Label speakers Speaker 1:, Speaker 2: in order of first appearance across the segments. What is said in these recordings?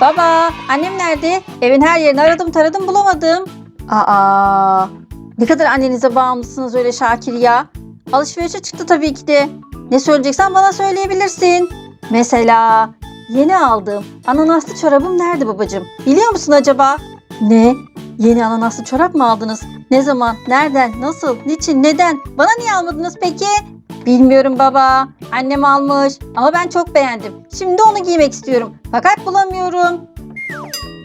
Speaker 1: Baba, annem nerede? Evin her yerini aradım taradım bulamadım. Aa, ne kadar annenize bağımlısınız öyle Şakir ya. Alışverişe çıktı tabii ki de. Ne söyleyeceksen bana söyleyebilirsin. Mesela yeni aldığım ananaslı çorabım nerede babacığım? Biliyor musun acaba? Ne? Yeni ananaslı çorap mı aldınız? Ne zaman? Nereden? Nasıl? Niçin? Neden? Bana niye almadınız peki? Bilmiyorum baba. Annem almış ama ben çok beğendim. Şimdi onu giymek istiyorum. Fakat bulamıyorum.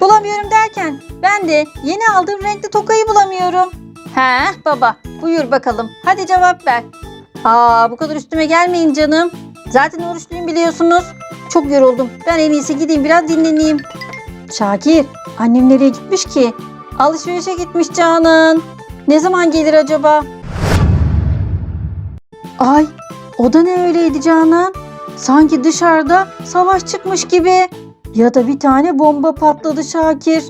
Speaker 1: Bulamıyorum derken ben de yeni aldığım renkli tokayı bulamıyorum. He baba buyur bakalım. Hadi cevap ver. Aa bu kadar üstüme gelmeyin canım. Zaten oruçluyum biliyorsunuz. Çok yoruldum. Ben en iyisi gideyim biraz dinleneyim. Şakir annem nereye gitmiş ki? Alışverişe gitmiş Canan. Ne zaman gelir acaba? Ay o da ne öyleydi Canan? Sanki dışarıda savaş çıkmış gibi. Ya da bir tane bomba patladı Şakir.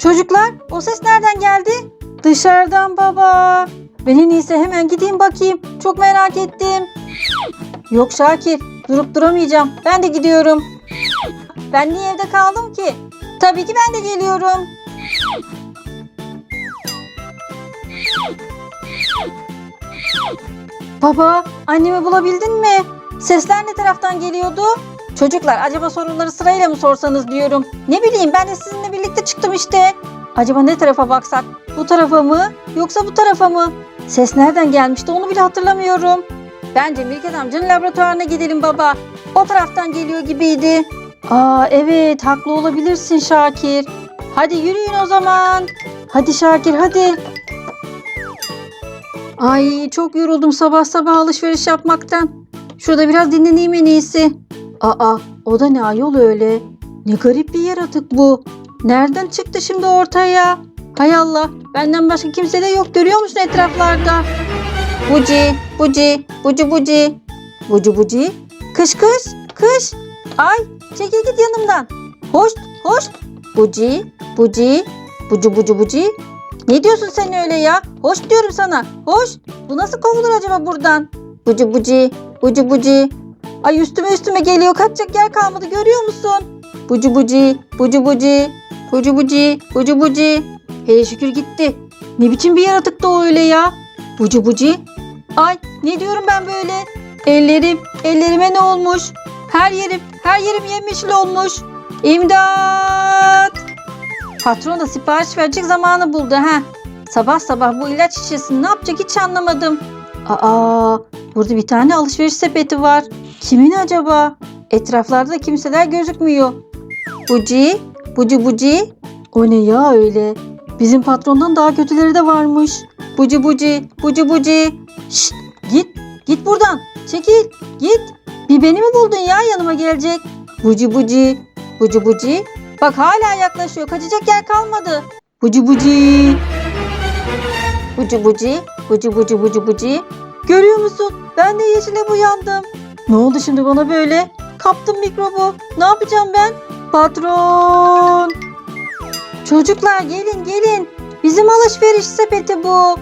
Speaker 1: Çocuklar o ses nereden geldi? Dışarıdan baba. Ben en iyisi hemen gideyim bakayım. Çok merak ettim. Yok Şakir durup duramayacağım. Ben de gidiyorum. Ben niye evde kaldım ki? Tabii ki ben de geliyorum. Baba, annemi bulabildin mi? Sesler ne taraftan geliyordu? Çocuklar acaba soruları sırayla mı sorsanız diyorum. Ne bileyim ben de sizinle birlikte çıktım işte. Acaba ne tarafa baksak? Bu tarafa mı yoksa bu tarafa mı? Ses nereden gelmişti onu bile hatırlamıyorum. Bence Mirket amcanın laboratuvarına gidelim baba. O taraftan geliyor gibiydi. Aa evet haklı olabilirsin Şakir. Hadi yürüyün o zaman. Hadi Şakir hadi. Ay çok yoruldum sabah sabah alışveriş yapmaktan. Şurada biraz dinleneyim en iyisi. Aa o da ne ayol öyle. Ne garip bir yaratık bu. Nereden çıktı şimdi ortaya? Hay Allah benden başka kimse de yok görüyor musun etraflarda? Buci, buci, bucu buci. Bucu buci. Kış kış, kış. Ay çekil git yanımdan. Hoş, hoş. Buci, buci, bucu bucu buci. Ne diyorsun sen öyle ya? Hoş diyorum sana. Hoş. Bu nasıl kovulur acaba buradan? Bucu buci, bucu buci. Ay üstüme üstüme geliyor. Kaçacak yer kalmadı görüyor musun? Bucu buci, bucu buci, bucu buci, bucu buci. Hele şükür gitti. Ne biçim bir yaratık da o öyle ya? Bucu buci. Ay ne diyorum ben böyle? Ellerim, ellerime ne olmuş? Her yerim, her yerim yemyeşil olmuş. İmdat! Patron da sipariş verecek zamanı buldu ha. Sabah sabah bu ilaç şişesini ne yapacak hiç anlamadım. Aa, burada bir tane alışveriş sepeti var. Kimin acaba? Etraflarda kimseler gözükmüyor. Buci, buci buci. O ne ya öyle? Bizim patrondan daha kötüleri de varmış. Buci buci, buci buci. Şşt, git, git buradan. Çekil, git. Bir beni mi buldun ya yanıma gelecek? Buci buci, buci buci. Bak hala yaklaşıyor. Kaçacak yer kalmadı. Buci buci. Buci buci, buci buci buci buci. Görüyor musun? Ben de yeşile uyandım. Ne oldu şimdi bana böyle? Kaptım mikrobu. Ne yapacağım ben? Patron. Çocuklar gelin gelin. Bizim alışveriş sepeti bu.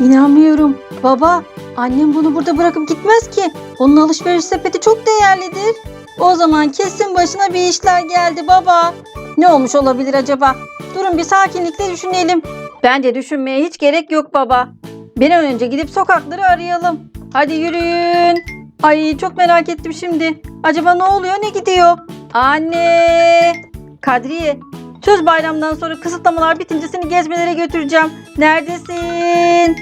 Speaker 1: İnanmıyorum. Baba, annem bunu burada bırakıp gitmez ki. Onun alışveriş sepeti çok değerlidir. O zaman kesin başına bir işler geldi baba. Ne olmuş olabilir acaba? Durun bir sakinlikle düşünelim. Bence düşünmeye hiç gerek yok baba. Bir an önce gidip sokakları arayalım. Hadi yürüyün. Ay çok merak ettim şimdi. Acaba ne oluyor ne gidiyor? Anne! Kadriye söz bayramdan sonra kısıtlamalar bitince seni gezmelere götüreceğim. Neredesin?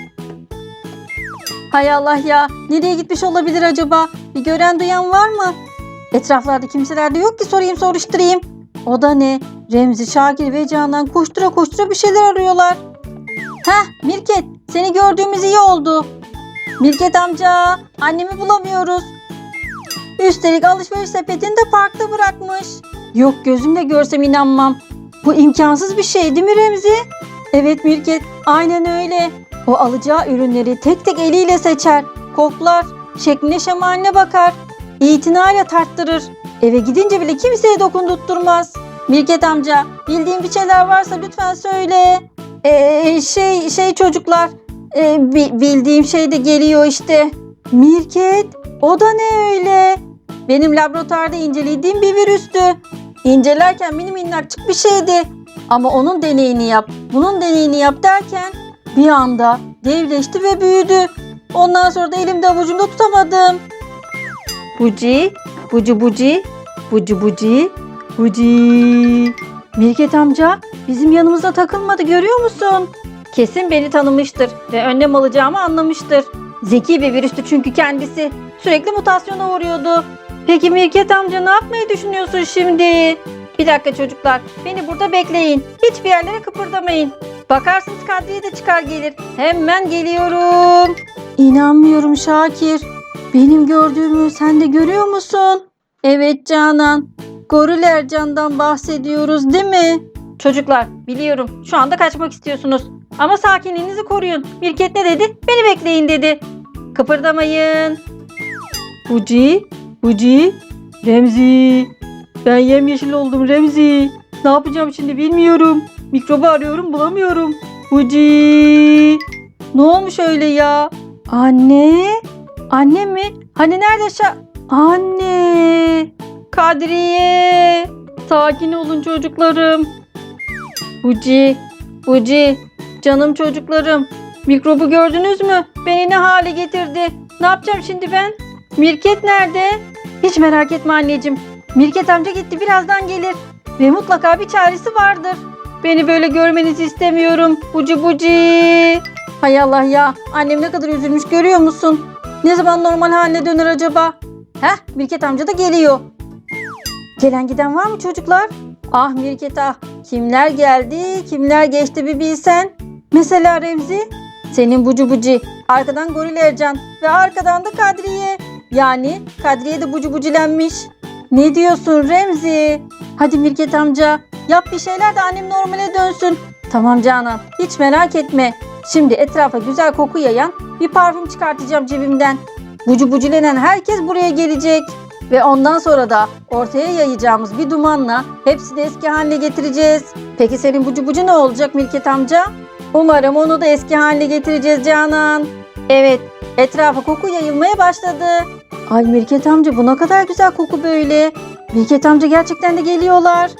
Speaker 1: Hay Allah ya. Nereye gitmiş olabilir acaba? Bir gören duyan var mı? Etraflarda kimseler de yok ki sorayım soruşturayım. O da ne? Remzi, Şakir ve Canan koştura koştura bir şeyler arıyorlar. Heh Mirket seni gördüğümüz iyi oldu. Mirket amca annemi bulamıyoruz. Üstelik alışveriş sepetini de parkta bırakmış. Yok gözümle görsem inanmam. Bu imkansız bir şey değil mi Remzi? Evet Mirket aynen öyle. O alacağı ürünleri tek tek eliyle seçer, koklar, şekline şemaline bakar, itinayla tarttırır. Eve gidince bile kimseye dokundurtmaz. Mirket amca bildiğin bir şeyler varsa lütfen söyle. Ee, şey şey çocuklar ee, bi- bildiğim şey de geliyor işte. Mirket o da ne öyle? Benim laboratuvarda incelediğim bir virüstü. İncelerken mini minnacık bir şeydi. Ama onun deneyini yap, bunun deneyini yap derken bir anda devleşti ve büyüdü. Ondan sonra da elimde avucumda tutamadım. Buci, bucu buci, bucu buci, buci. Mirket amca bizim yanımızda takılmadı görüyor musun? Kesin beni tanımıştır ve önlem alacağımı anlamıştır. Zeki bir virüstü çünkü kendisi. Sürekli mutasyona uğruyordu. Peki Mirket amca ne yapmayı düşünüyorsun şimdi? Bir dakika çocuklar. Beni burada bekleyin. Hiçbir yerlere kıpırdamayın. Bakarsınız Kadriye de çıkar gelir. Hemen geliyorum. İnanmıyorum Şakir. Benim gördüğümü sen de görüyor musun? Evet Canan. Goril Ercan'dan bahsediyoruz değil mi? Çocuklar biliyorum şu anda kaçmak istiyorsunuz. Ama sakinliğinizi koruyun. Mirket ne dedi? Beni bekleyin dedi. Kıpırdamayın. Buci, Buci, Remzi. Ben yemyeşil oldum Remzi. Ne yapacağım şimdi bilmiyorum. Mikrobu arıyorum bulamıyorum. Buci. Ne olmuş öyle ya? Anne. Anne mi? Hani nerede şa... Anne. Kadriye. Sakin olun çocuklarım. Buci. Buci. Canım çocuklarım. Mikrobu gördünüz mü? Beni ne hale getirdi? Ne yapacağım şimdi ben? Mirket nerede? Hiç merak etme anneciğim. Mirket amca gitti birazdan gelir. Ve mutlaka bir çaresi vardır. Beni böyle görmenizi istemiyorum. Buci buci. Hay Allah ya. Annem ne kadar üzülmüş görüyor musun? Ne zaman normal haline döner acaba? Heh Mirket amca da geliyor. Gelen giden var mı çocuklar? Ah Mirket ah. Kimler geldi, kimler geçti bir bilsen. Mesela Remzi, senin bucu buci, arkadan Goril Ercan ve arkadan da Kadriye. Yani Kadriye de bucu bucilenmiş. Ne diyorsun Remzi? Hadi Mirket amca yap bir şeyler de annem normale dönsün. Tamam Canan hiç merak etme. Şimdi etrafa güzel koku yayan bir parfüm çıkartacağım cebimden. Bucu bucilenen herkes buraya gelecek. Ve ondan sonra da ortaya yayacağımız bir dumanla hepsini eski haline getireceğiz. Peki senin bucu bucu ne olacak Mirket amca? Umarım onu da eski haline getireceğiz Canan. Evet, etrafa koku yayılmaya başladı. Ay Mirket amca bu ne kadar güzel koku böyle. Mirket amca gerçekten de geliyorlar.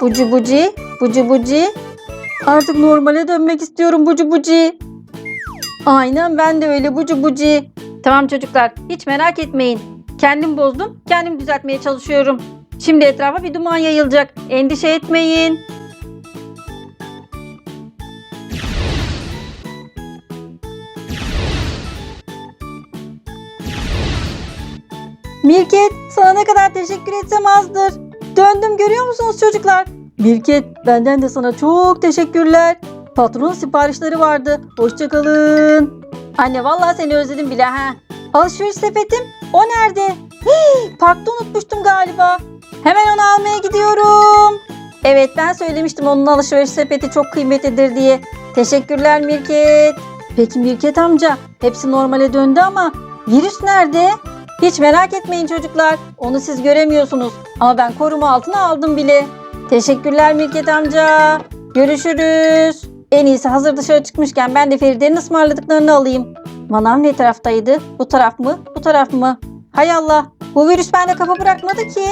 Speaker 1: Bucu buci, bucu buci. Artık normale dönmek istiyorum bucu buci. Aynen ben de öyle bucu buci. Tamam çocuklar hiç merak etmeyin. Kendim bozdum, kendim düzeltmeye çalışıyorum. Şimdi etrafa bir duman yayılacak. Endişe etmeyin. Mirket sana ne kadar teşekkür etsem azdır. Döndüm görüyor musunuz çocuklar? Mirket benden de sana çok teşekkürler. Patronun siparişleri vardı. Hoşçakalın. Anne vallahi seni özledim bile ha. Alışveriş sepetim o nerede? Hii, parkta unutmuştum galiba. Hemen onu almaya gidiyorum. Evet ben söylemiştim onun alışveriş sepeti çok kıymetlidir diye. Teşekkürler Mirket. Peki Mirket amca hepsi normale döndü ama virüs nerede? Hiç merak etmeyin çocuklar. Onu siz göremiyorsunuz. Ama ben koruma altına aldım bile. Teşekkürler Mirket amca. Görüşürüz. En iyisi hazır dışarı çıkmışken ben de Feride'nin ısmarladıklarını alayım. Manav ne taraftaydı? Bu taraf mı? Bu taraf mı? Hay Allah. Bu virüs bende kafa bırakmadı ki.